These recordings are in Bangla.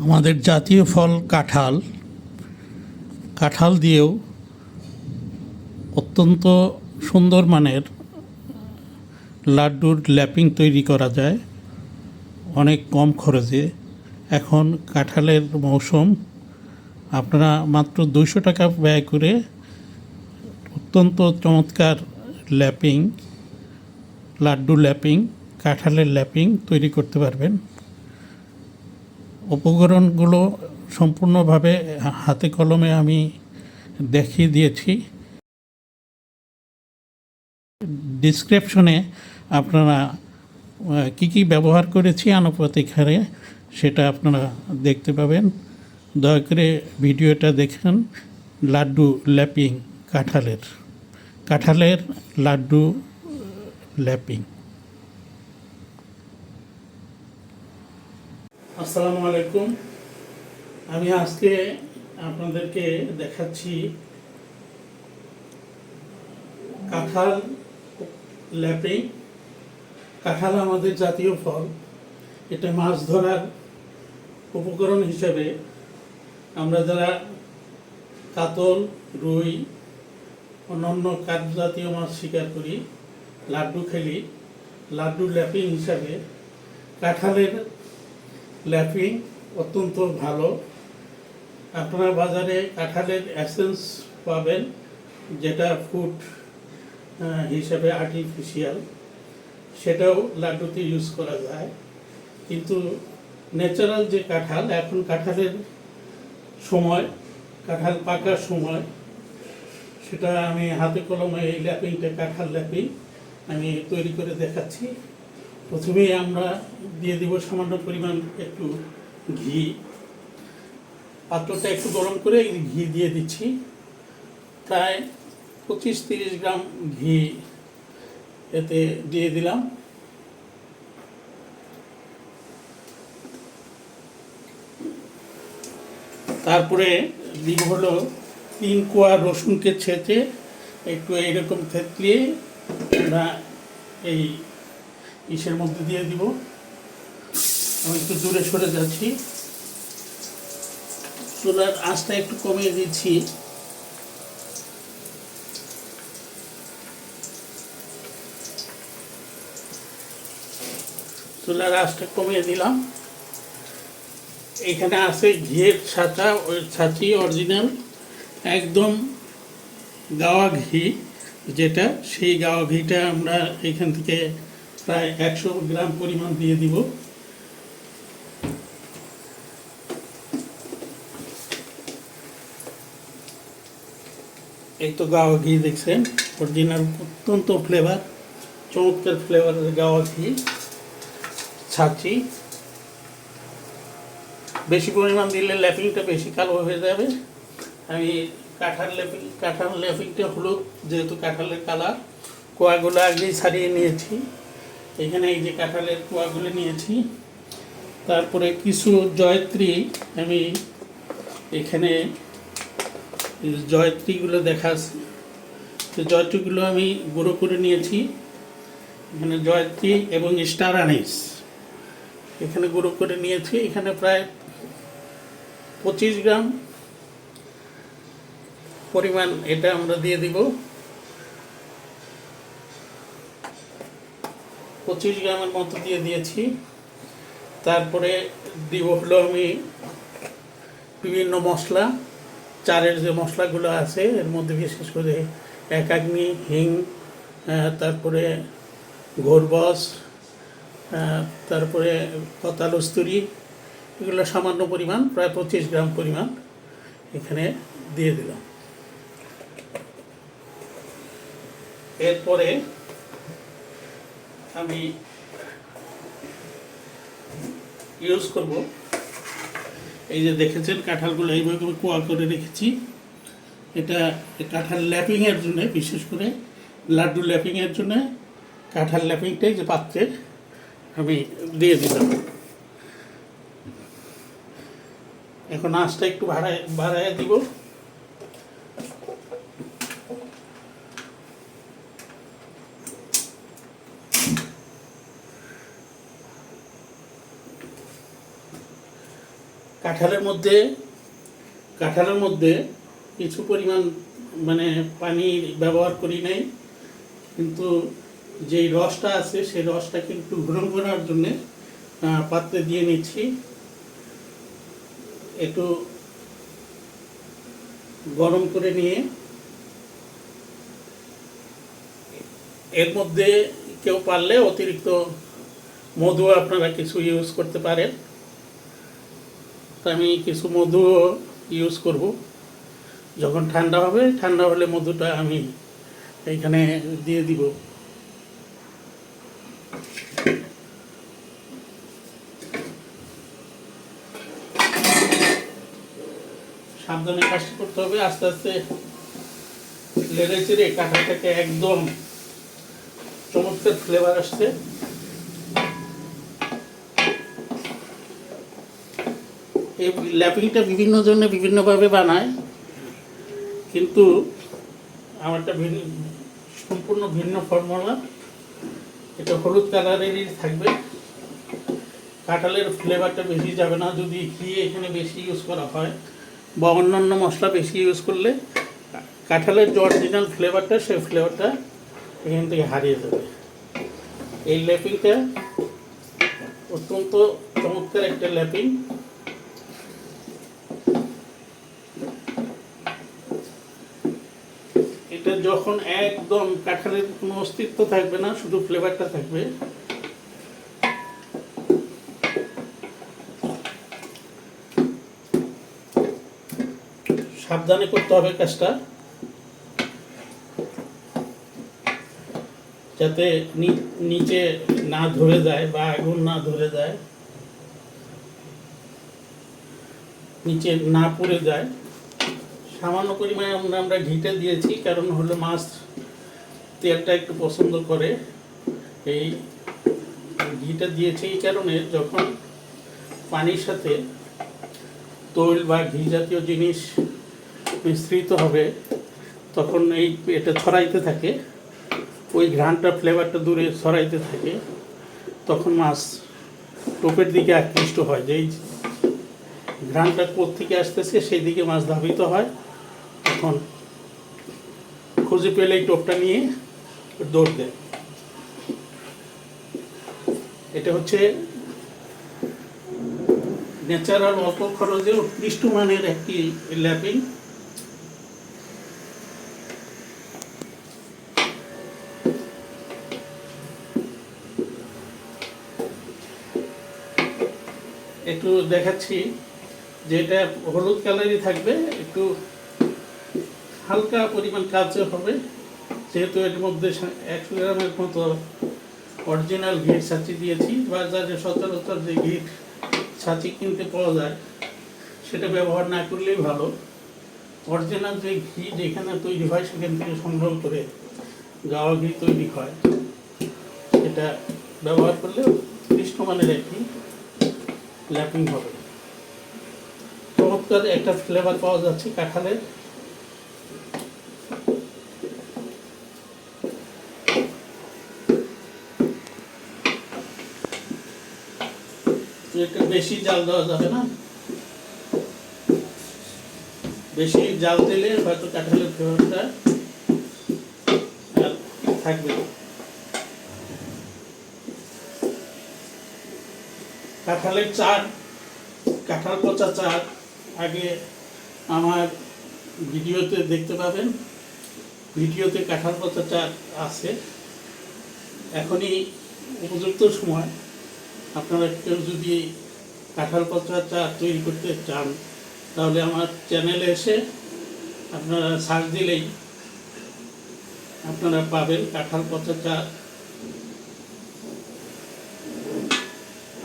আমাদের জাতীয় ফল কাঁঠাল। কাঁঠাল দিয়েও অত্যন্ত সুন্দর মানের লাড্ডুর ল্যাপিং তৈরি করা যায়। অনেক কম খরচে। এখন কাঁঠালের মৌসুম। আপনারা মাত্র দুশো টাকা ব্যয় করে অত্যন্ত চমৎকার ল্যাপিং, লাড্ডু ল্যাপিং, কাঁঠালের ল্যাপিং তৈরি করতে পারবেন। উপকরণগুলো সম্পূর্ণভাবে হাতে কলমে আমি দেখিয়ে দিয়েছি। ডিসক্রিপশনে আপনারা কি কি ব্যবহার করেছি আনুপাতিক হারে সেটা আপনারা দেখতে পাবেন। দয়া করে ভিডিওটা দেখেন, লাড্ডু ল্যাপিং কাঁঠালের। কাঁঠালের লাড্ডু ল্যাপিং। আসসালামু আলাইকুম। আমি আজকে আপনাদেরকে দেখাচ্ছি কাঁঠাল ল্যাপিং কাঁঠাল আমাদের জাতীয় ফল। এটা মাছ ধরার উপকরণ হিসেবে আমরা যারা কাতল, রুই, অন্যান্য কাঠ জাতীয় মাছ শিকার করি, লাড্ডু খেলি, লাড্ডু ল্যাপিং হিসাবে কাঁঠালের ল্যাপিং অত্যন্ত ভালো। আপনারা বাজারে কাঁঠালের অ্যাসেন্স পাবেন, যেটা ফুড হিসাবে আর্টিফিশিয়াল সেটাও লাড্ডুতে ইউজ করা যায়। কিন্তু ন্যাচারাল যে কাঁঠাল, এখন কাঁঠালের সময়, কাঁঠাল পাকার সময়, সেটা আমি হাতে কলমে এই ল্যাপিংটা কাঁঠাল ল্যাপিং আমি তৈরি করে দেখাচ্ছি। প্রথমেই আমরা দিয়ে দিব সামান্য পরিমাণ একটু ঘি। পাত্রটা একটু গরম করে ঘি দিয়ে দিচ্ছি। প্রায় পঁচিশ তিরিশ গ্রাম ঘি এতে দিয়ে দিলাম। তারপরে দিব হলো তিন কোয়া রসুনকে ছেঁচে একটু এইরকম থেতলিয়ে আমরা এই ইসের মধ্যে দিয়ে দিব। আমি একটু দূরে সরে যাচ্ছি। চুলার আঁচটা একটু কমিয়ে দিচ্ছি। চুলার আঁচটা কমিয়ে দিলাম। এখানে আছে ঘিয়ের ছাঁচা, ওই ছাঁচি অরিজিনাল একদম গাওয়া ঘি, যেটা সেই গাওয়া ঘিটা আমরা এখান থেকে প্রায় একশো গ্রাম পরিমাণ দিয়ে দিব। এই তো গাওয়া ঘি দেখছেন অরিজিনাল অত্যন্ত ফ্লেভার চমৎকার ফ্লেভারের গাওয়া ঘি, ছাঁচি। বেশি পরিমাণ দিলে ল্যাপিংটা বেশি কালো হয়ে যাবে। আমি কাঁঠাল ল্যাপিং কাঁঠাল ল্যাপিংটা হলুদ, যেহেতু কাঁঠালের কালার কোয়াগুলো আগেই ছাড়িয়ে নিয়েছি। এখানে এই যে কাঁঠালের কোয়াগুলো নিয়েছি। তারপরে কিছু জয়ত্রী আমি এখানে জয়ত্রীগুলো দেখা তো জয়ত্রীগুলো আমি গুঁড়ো করে নিয়েছি। এখানে জয়ত্রী এবং স্টার আনিস। এখানে গুঁড়ো করে নিয়েছি। এখানে প্রায় পঁচিশ গ্রাম পরিমাণ এটা আমরা দিয়ে দিব। পঁচিশ গ্রামের মতো দিয়ে দিয়েছি। তারপরে দিব হলো আমি বিভিন্ন মশলা চারের যে মশলাগুলো আছে, এর মধ্যে বিশেষ করে একাগ্নি হিং তারপরে ঘোরবস তারপরে কতালস্তুরি এগুলো সামান্য পরিমাণ, প্রায় পঁচিশ গ্রাম পরিমাণ এখানে দিয়ে দিলাম। এরপরে আমি ইউজ করব। এই যে দেখেছেন, কাঁঠালগুলো এইভাবে কোয়া করে রেখেছি। এটা কাঁঠাল ল্যাপিংয়ের জন্য, বিশেষ করে লাড্ডু ল্যাপিংয়ের জন্য কাঁঠাল ল্যাপিংটাই যে পাত্রে আমি দিয়ে দিলাম। এখন আঁচটা একটু ভাড়ায় বাড়ায় দিব। কাঁঠালের মধ্যে কাঁঠালের মধ্যে কিছু পরিমাণ মানে পানি ব্যবহার করি নাই, কিন্তু যেই রসটা আছে সেই রসটাকে একটু ঘুরন করার জন্যে পাত্রে দিয়ে নিচ্ছি। একটু গরম করে নিয়ে, এর মধ্যে কেউ পারলে অতিরিক্ত মধু আপনারা কিছু ইউজ করতে পারেন। তো আমি কিছু মধু ইউজ করব। যখন ঠান্ডা হবে, ঠান্ডা হলে মধুটা আমি এইখানে দিয়ে দিব। সাবধানে কাজটা করতে হবে, আস্তে আস্তে লেড়ে চেড়ে কাঁঠালটাকে একদম চমৎকার ফ্লেভার আসছে। এই ল্যাপিংটা বিভিন্ন জনে বিভিন্নভাবে বানায়, কিন্তু আমারটা ভিন্ন, সম্পূর্ণ ভিন্ন ফর্মুলা। এটা হলুদ কালারেরই থাকবে। কাঁঠালের ফ্লেভারটা বেশি যাবে না, যদি ঘি এখানে বেশি ইউজ করা হয় বা অন্যান্য মশলা বেশি ইউজ করলে, কাঁঠালের যে অরিজিনাল ফ্লেভারটা সেই ফ্লেভারটা এখান থেকে হারিয়ে যাবে। এই ল্যাপিংটা অত্যন্ত চমৎকার একটা ল্যাপিং যখন একদম কাঁঠালের কোনো অস্তিত্ব থাকবে না, শুধু ফ্লেভারটা থাকবে। সাবধানে করতে হবে কাজটা, যাতে নিচে না ধরে যায় বা আগুন না ধরে যায়, নিচে না পুড়ে যায়। সামান্য পরিমাণে আমরা আমরা ঘিটা দিয়েছি, কারণ হলো মাছ তেলটা একটু পছন্দ করে। এই ঘিটা দিয়েছি এই কারণে যখন পানির সাথে তৈল বা ঘি জাতীয় জিনিস মিশ্রিত হবে, তখন এই এটা ছড়াইতে থাকে। ওই ঘ্রাণটা, ফ্লেভারটা দূরে ছড়াইতে থাকে। তখন মাছ টোপের দিকে আকৃষ্ট হয়। যেই ঘ্রাণটা থেকে আসতেছে সেই দিকে মাছ ধাবিত হয়। তখন খুঁজে পেলে এই টোপটা নিয়ে দৌড় দেয় এটা হচ্ছে ন্যাচারাল অল্প খরচে উৎকৃষ্ট মানের একটি ল্যাপিং। একটু দেখাচ্ছি যে এটা হলুদ কালারই থাকবে, একটু হালকা পরিমাণ কালচে হবে। যেহেতু এর মধ্যে একশো গ্রামের মতো অরিজিনাল ঘির ছাঁচি দিয়েছি। বাজারে সচরাচর যে ঘির ছাঁচি কিনতে পাওয়া যায়, সেটা ব্যবহার না করলেই ভালো। অরিজিনাল যে ঘি যেখানে তৈরি হয়, সেখান থেকে সংগ্রহ করে গাওয়া ঘি তৈরি হয়। সেটা ব্যবহার করলে কৃষ্ণমানের একটি ল্যাপিং হবে। চমৎকার একটা ফ্লেভার পাওয়া যাচ্ছে কাঁঠালের। এটা বেশি জাল দেওয়া যাবে না? বেশি জাল দিলে হয়তো কাঁঠালের ফ্লেভারটা থাকবে কাঁঠালের চাট, কাঁঠাল পচা চাট, আগে আমার ভিডিওতে দেখতে পাবেন। ভিডিওতে কাঁঠাল পচা চাট আছে। এখনই উপযুক্ত সময়। আপনারা কেউ যদি কাঁঠাল পচা চা তৈরি করতে চান, তাহলে আমার চ্যানেলে এসে আপনারা সার্চ দিলেই আপনারা পাবেন কাঁঠাল পচা চা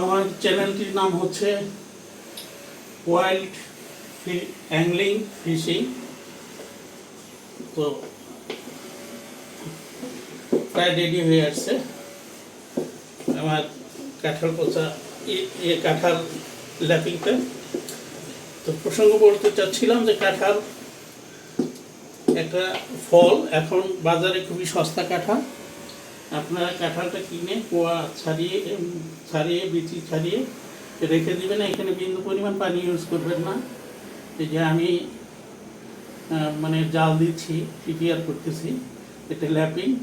আমার চ্যানেলটির নাম হচ্ছে ওয়াইল্ড অ্যাংলিং ফিশিং তো প্রায় রেডি হয়ে আসছে। আমার কাঁঠাল পচা, এ- কাঁঠাল ল্যাপিংটা তো প্রসঙ্গ বলতে চাচ্ছিলাম যে কাঁঠাল একটা ফল, এখন বাজারে খুবই সস্তা কাঁঠাল। আপনারা কাঁঠালটা কিনে কোয়া ছাড়িয়ে ছাড়িয়ে, বিচি ছাড়িয়ে রেখে দিবেন। এখানে বিন্দু পরিমাণ পানি ইউজ করবেন না। এই যে আমি মানে জাল দিচ্ছি প্রিপেয়ার করতেছি, এটা ল্যাপিং।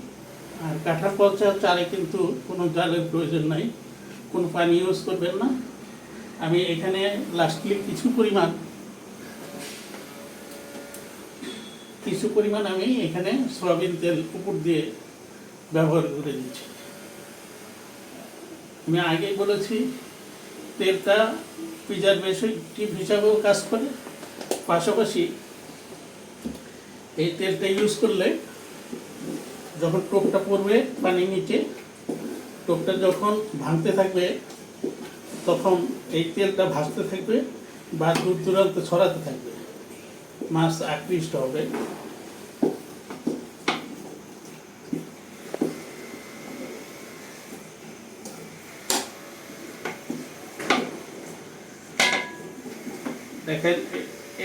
আর কাঁঠাল পচা চালে কিন্তু কোনো জালের প্রয়োজন নাই। কোনো পানি ইউজ করবেন না। আমি এখানে লাস্টলি কিছু পরিমাণ কিছু পরিমাণ আমি এখানে সয়াবিন তেল উপর দিয়ে ব্যবহার করে দিচ্ছি। আমি আগেই বলেছি, তেলটা প্রিজারভেটিভ হিসাবেও কাজ করে। পাশাপাশি এই তেলটা ইউজ করলে যখন টোপটা পড়বে পানির নিচে টোপটা যখন ভাঙতে থাকবে, তখন এই তেলটা ভাসতে থাকবে বা দূর দূরান্তে ছড়াতে থাকবে। মাছ আকৃষ্ট হবে। দেখেন,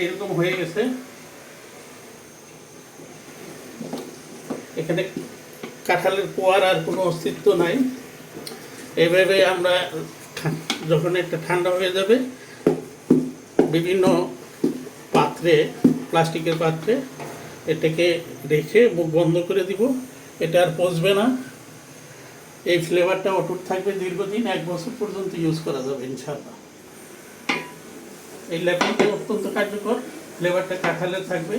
এরকম হয়ে গেছে। এখানে কাঁঠালের পোয়ার আর কোনো অস্তিত্ব নাই। এভাবে আমরা যখন একটা ঠান্ডা হয়ে যাবে, বিভিন্ন পাত্রে, প্লাস্টিকের পাত্রে এটাকে রেখে মুখ বন্ধ করে দিব। এটা আর পচবে না। এই ফ্লেভারটা অটুট থাকবে দীর্ঘদিন, এক বছর পর্যন্ত ইউজ করা যাবে ইনশাআল্লাহ। এই ল্যাপিংটা অত্যন্ত কার্যকর। ফ্লেভারটা কাঁঠালের থাকবে।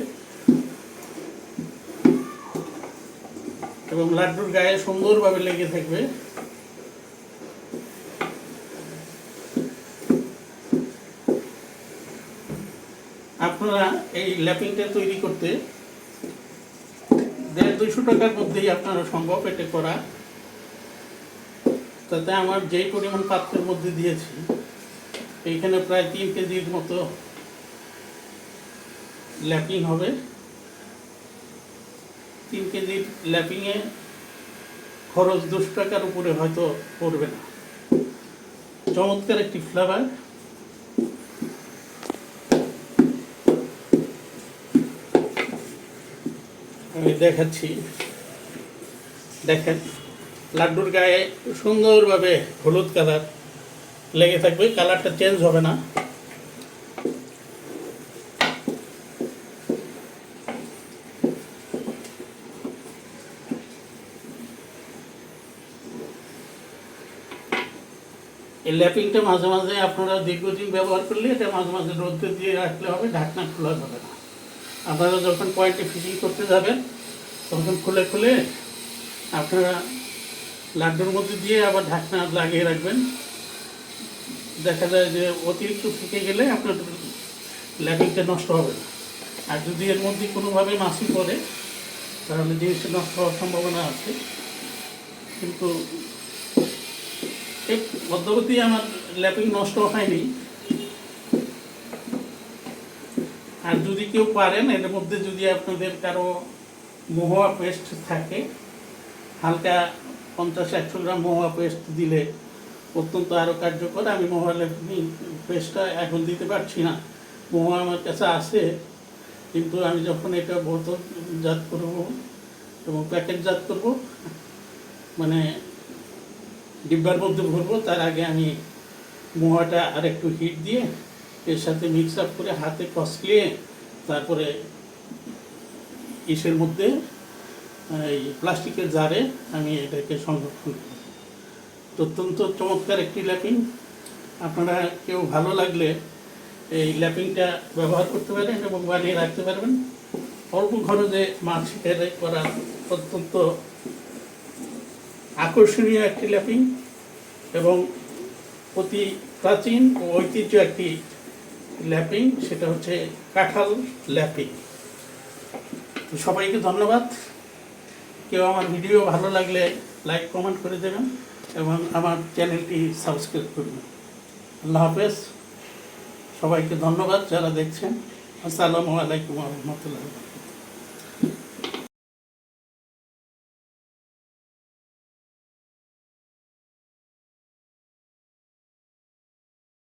এবং লাড্ডুর গায়ে সুন্দরভাবে লেগে থাকবে। আপনারা এই ল্যাপিংটা তৈরি করতে দেড় দুইশো টাকার মধ্যেই আপনারা সম্ভব এটা করা। তাতে আমার যেই পরিমাণ পাত্রের মধ্যে দিয়েছি, এইখানে প্রায় তিন কেজির মতো ল্যাপিং হবে। তিন কেজির ল্যাপিংয়ে খরচ দুশো টাকার উপরে হয়তো পড়বে না। চমৎকার একটি ফ্লেভার। আমি দেখাচ্ছি। দেখেন, লাড্ডুর গায়ে সুন্দরভাবে হলুদ কালার লেগে থাকবে, কালারটা চেঞ্জ হবে না। এই ল্যাপিংটা মাঝে মাঝে আপনারা দীর্ঘদিন ব্যবহার করলে এটা মাঝে মাঝে রোদ্রে দিয়ে রাখলে হবে, ঢাকনা খোলা যাবে না। আপনারা যখন পয়েন্টে ফিশিং করতে যাবেন তখন খুলে খুলে আপনারা লাড্ডুর মধ্যে দিয়ে আবার ঢাকনা লাগিয়ে রাখবেন। দেখা যায় যে অতিরিক্ত থেকে গেলে আপনার ল্যাপিংটা নষ্ট হবে না। আর যদি এর মধ্যে কোনোভাবে মাছি পড়ে, তাহলে জিনিসটা নষ্ট হওয়ার সম্ভাবনা আছে। কিন্তু এই পদ্ধতি আমার ল্যাপিং নষ্ট হয়নি। আর যদি কেউ পারেন, এর মধ্যে যদি আপনাদের কারও মহুয়া পেস্ট থাকে। হালকা পঞ্চাশ একশো গ্রাম মহুয়া পেস্ট দিলে অত্যন্ত আরও কার্যকর। আমি মহুয়া ল্যাপিং পেস্টটা এখন দিতে পারছি না। মহুয়া আমার কাছে আছে, কিন্তু আমি যখন এটা বোতলজাত করব এবং প্যাকেটজাত করব মানে ডিব্বার মধ্যে ভরবো, তার আগে আমি মোয়াটা আর একটু হিট দিয়ে এর সাথে মিক্স আপ করে হাতে কষলিয়ে তারপরে ইসের মধ্যে, এই প্লাস্টিকের জারে আমি এটাকে সংরক্ষণ করি। অত্যন্ত চমৎকার একটি ল্যাপিং। আপনারা কেউ ভালো লাগলে এই ল্যাপিংটা ব্যবহার করতে পারেন এবং বানিয়ে রাখতে পারবেন। অল্প খরচে মাছ শিকারে করা অত্যন্ত আকর্ষণীয় একটি ল্যাপিং এবং অতি প্রাচীন ও ঐতিহ্য একটি ল্যাপিং, সেটা হচ্ছে কাঁঠাল ল্যাপিং। তো সবাইকে ধন্যবাদ। কেউ আমার ভিডিও ভালো লাগলে লাইক কমেন্ট করে দেবেন এবং আমার চ্যানেলটি সাবস্ক্রাইব করবেন। আল্লাহ হাফেজ। সবাইকে ধন্যবাদ যারা দেখছেন। আসসালামু আলাইকুম রহমতুল্লাহ।